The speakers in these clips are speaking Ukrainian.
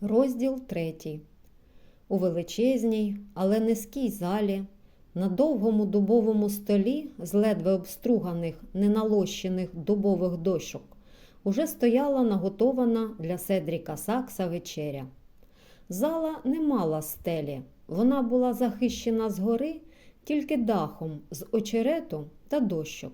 Розділ третій. У величезній, але низькій залі, на довгому дубовому столі з ледве обструганих, неналощених дубових дощок, уже стояла наготована для Седріка Сакса вечеря. Зала не мала стелі, вона була захищена згори тільки дахом з очерету та дощок.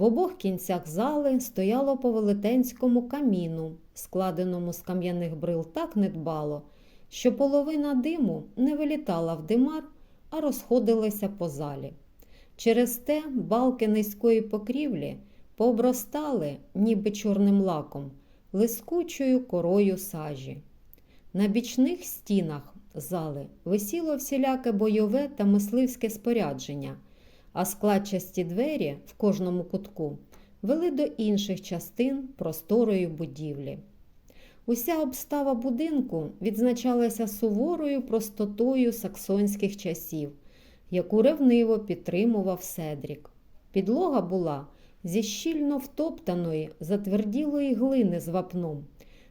В обох кінцях зали стояло по велетенському каміну, складеному з кам'яних брил так недбало, що половина диму не вилітала в димар, а розходилася по залі. Через те балки низької покрівлі пообростали, ніби чорним лаком, лискучою корою сажі. На бічних стінах зали висіло всіляке бойове та мисливське спорядження, а складчасті двері в кожному кутку вели до інших частин просторої будівлі. Уся обстава будинку відзначалася суворою простотою саксонських часів, яку ревниво підтримував Седрік. Підлога була зі щільно втоптаної, затверділої глини з вапном.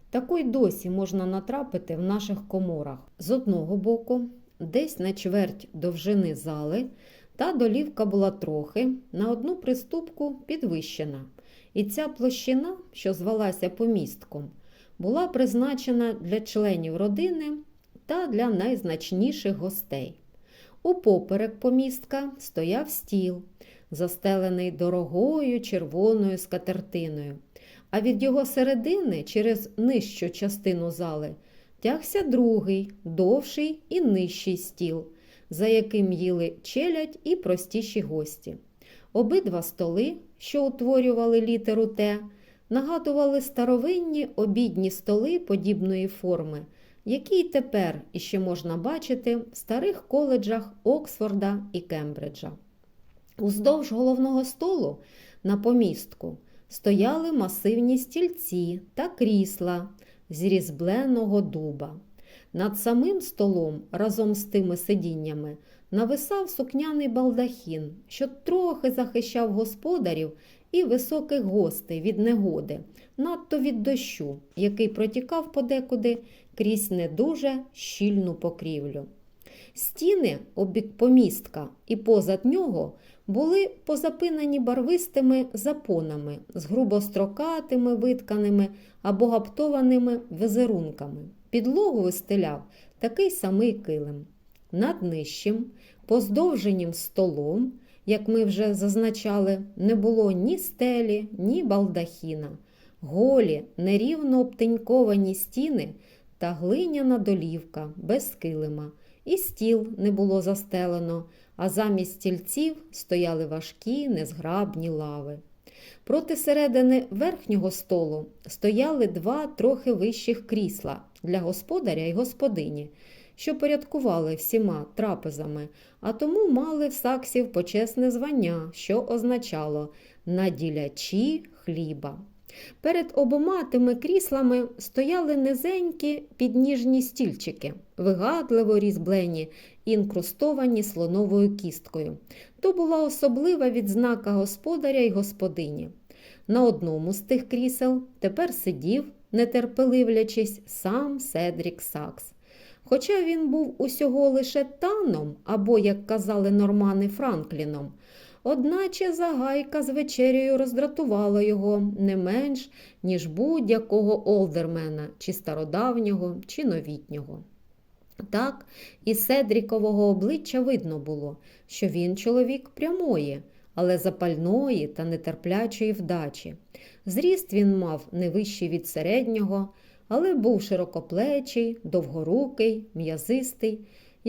Такої досі можна натрапити в наших коморах. З одного боку, десь на чверть довжини зали, та долівка була трохи на одну приступку підвищена, і ця площина, що звалася помістком, була призначена для членів родини та для найзначніших гостей. Упоперек помістка стояв стіл, застелений дорогою червоною скатертиною, а від його середини через нижчу частину зали тягся другий, довший і нижчий стіл, за яким їли челядь і простіші гості. Обидва столи, що утворювали літеру Т, нагадували старовинні обідні столи подібної форми, які й тепер іще можна бачити в старих коледжах Оксфорда і Кембриджа. Уздовж головного столу на помістку стояли масивні стільці та крісла з різбленого дуба. Над самим столом разом з тими сидіннями нависав сукняний балдахін, що трохи захищав господарів і високих гостей від негоди, надто від дощу, який протікав подекуди крізь не дуже щільну покрівлю. Стіни обік помістка і позад нього були позапинені барвистими запонами з грубострокатими витканими або гаптованими візерунками. Підлогу вистеляв такий самий килим. Над нижчим, поздовженім столом, як ми вже зазначали, не було ні стелі, ні балдахіна. Голі, нерівно обтеньковані стіни та глиняна долівка без килима, і стіл не було застелено, а замість стільців стояли важкі, незграбні лави. Проти середини верхнього столу стояли два трохи вищих крісла для господаря і господині, що порядкували всіма трапезами, а тому мали в саксів почесне звання, що означало наділячі хліба. Перед обома тими кріслами стояли низенькі підніжні стільчики, вигадливо різьблені, інкрустовані слоновою кісткою. То була особлива відзнака господаря й господині. На одному з тих крісел тепер сидів, нетерпеливлячись, сам Седрік Сакс. Хоча він був усього лише таном, або, як казали нормани Франкліном, одначе загайка з вечерею роздратувала його не менш, ніж будь-якого олдермена, чи стародавнього, чи новітнього. Так, із Седрікового обличчя видно було, що він чоловік прямої, але запальної та нетерплячої вдачі. Зріст він мав не вищий від середнього, але був широкоплечий, довгорукий, м'язистий,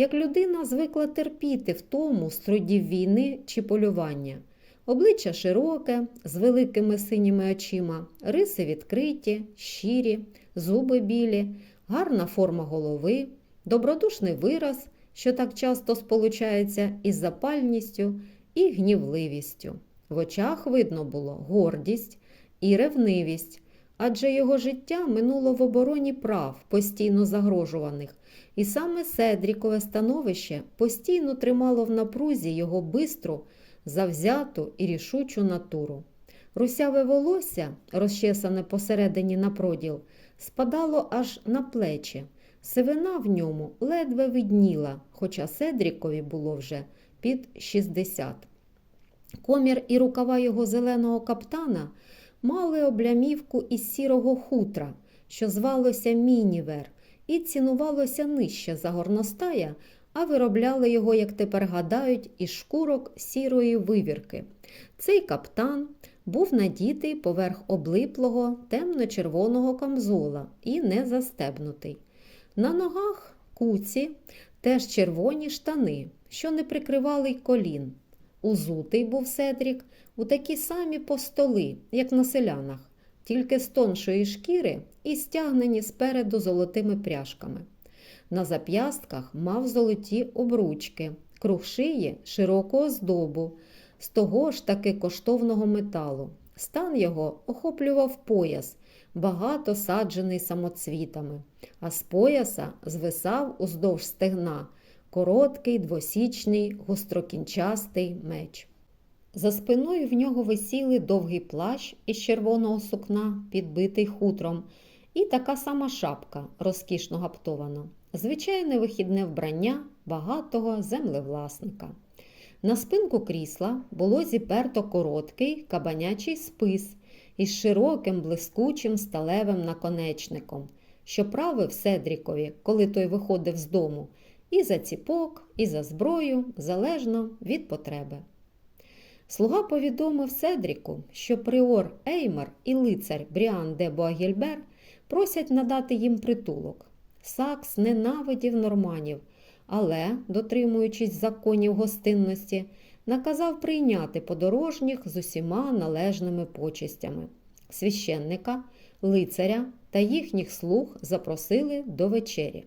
як людина звикла терпіти в тому з трудів війни чи полювання. Обличчя широке, з великими синіми очима, риси відкриті, щирі, зуби білі, гарна форма голови, добродушний вираз, що так часто сполучається із запальністю і гнівливістю. В очах видно було гордість і ревнивість, адже його життя минуло в обороні прав, постійно загрожуваних, і саме Седрікове становище постійно тримало в напрузі його бистру, завзяту і рішучу натуру. Русяве волосся, розчесане посередині на проділ, спадало аж на плечі. Сивина в ньому ледве видніла, хоча Седрікові було вже під 60. Комір і рукава його зеленого каптана мали облямівку із сірого хутра, що звалося мінівер, і цінувалося нижче за горностая, а виробляли його, як тепер гадають, із шкурок сірої вивірки. Цей каптан був надітий поверх облиплого темно-червоного камзола і не застебнутий. На ногах куці теж червоні штани, що не прикривали й колін. Узутий був Седрік у такі самі постоли, як на селянах, тільки з тоншої шкіри і стягнені спереду золотими пряжками. На зап'ястках мав золоті обручки, круг шиї широку оздобу, з того ж таки коштовного металу. Стан його охоплював пояс, багато саджений самоцвітами, а з пояса звисав уздовж стегна короткий, двосічний, гострокінчастий меч. За спиною в нього висіли довгий плащ із червоного сукна, підбитий хутром, і така сама шапка, розкішно гаптована, звичайне вихідне вбрання багатого землевласника. На спинку крісла було зіперто короткий кабанячий спис із широким блискучим сталевим наконечником, що правив Седрікові, коли той виходив з дому, і за ціпок, і за зброю, залежно від потреби. Слуга повідомив Седріку, що приор Еймар і лицар Бріан де Буагільбер просять надати їм притулок. Сакс ненавидів норманів, але, дотримуючись законів гостинності, наказав прийняти подорожніх з усіма належними почестями. Священника, лицаря та їхніх слуг запросили до вечері.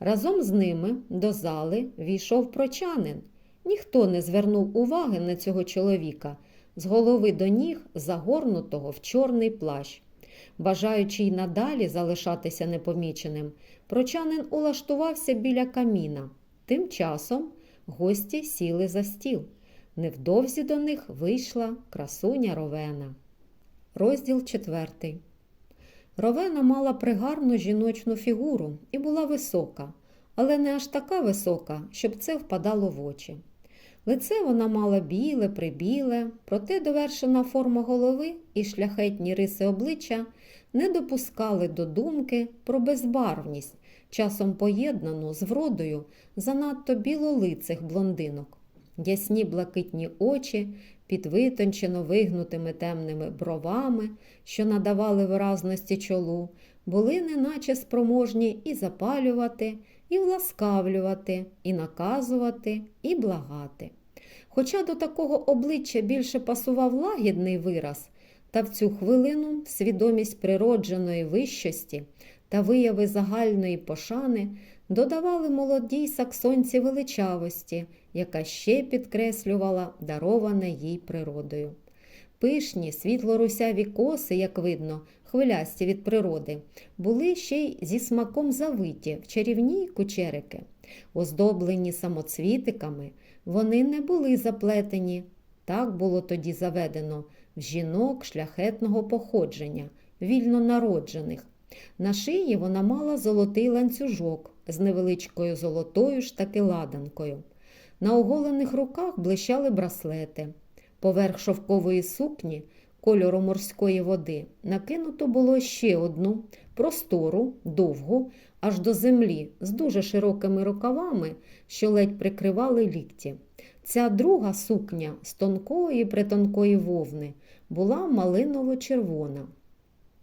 Разом з ними до зали війшов прочанин. Ніхто не звернув уваги на цього чоловіка, з голови до ніг загорнутого в чорний плащ. Бажаючи й надалі залишатися непоміченим, прочанин улаштувався біля каміна. Тим часом гості сіли за стіл. Невдовзі до них вийшла красуня Ровена. Розділ четвертий. Ровена мала пригарну жіночну фігуру і була висока, але не аж така висока, щоб це впадало в очі. Лице вона мала біле, прибіле, проте довершена форма голови і шляхетні риси обличчя не допускали до думки про безбарвність, часом поєднану з вродою занадто білолицих блондинок. Ясні блакитні очі під витончено вигнутими темними бровами, що надавали виразності чолу, були неначе спроможні і запалювати, і власкавлювати, і наказувати, і благати. Хоча до такого обличчя більше пасував лагідний вираз, та в цю хвилину свідомість природженої вищості та вияви загальної пошани додавали молодій саксонці величавості, яка ще підкреслювала дароване їй природою. Пишні, світло-русяві коси, як видно, хвилясті від природи, були ще й зі смаком завиті в чарівні кучерики. Оздоблені самоцвітиками, вони не були заплетені. Так було тоді заведено в жінок шляхетного походження, вільно народжених. На шиї вона мала золотий ланцюжок з невеличкою золотою ж таки ладанкою. На оголених руках блищали браслети. Поверх шовкової сукні кольору морської води накинуто було ще одну простору, довгу, аж до землі, з дуже широкими рукавами, що ледь прикривали лікті. Ця друга сукня з тонкої притонкої вовни була малиново-червона.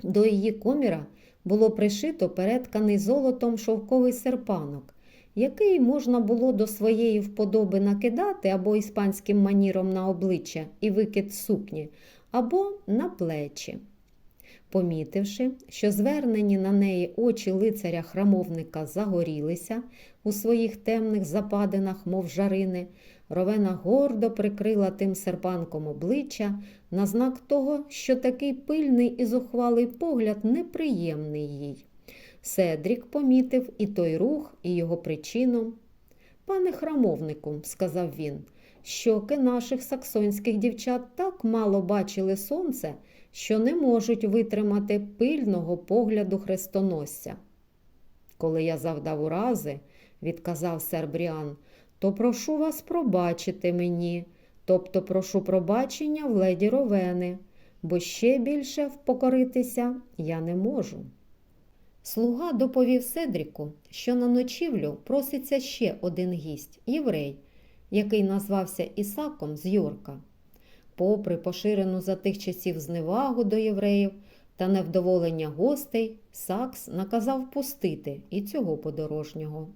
До її коміра було пришито перетканий золотом шовковий серпанок, який можна було до своєї вподоби накидати або іспанським маніром на обличчя і викид сукні, або на плечі. Помітивши, що звернені на неї очі лицаря храмовника загорілися у своїх темних западинах, мов жарини, Ровена гордо прикрила тим серпанком обличчя на знак того, що такий пильний і зухвалий погляд неприємний їй. Седрік помітив і той рух, і його причину. Пане храмовнику, сказав він, щоки наших саксонських дівчат так мало бачили сонце, що не можуть витримати пильного погляду хрестоносця. Коли я завдав урази, відказав сер Бріан, то прошу вас пробачити мені, тобто прошу пробачення в леді Ровени, бо ще більше впокоритися я не можу. Слуга доповів Седріку, що на ночівлю проситься ще один гість єврей, який назвався Ісаком з Йорка. Попри поширену за тих часів зневагу до євреїв та невдоволення гостей, Сакс наказав пустити і цього подорожнього.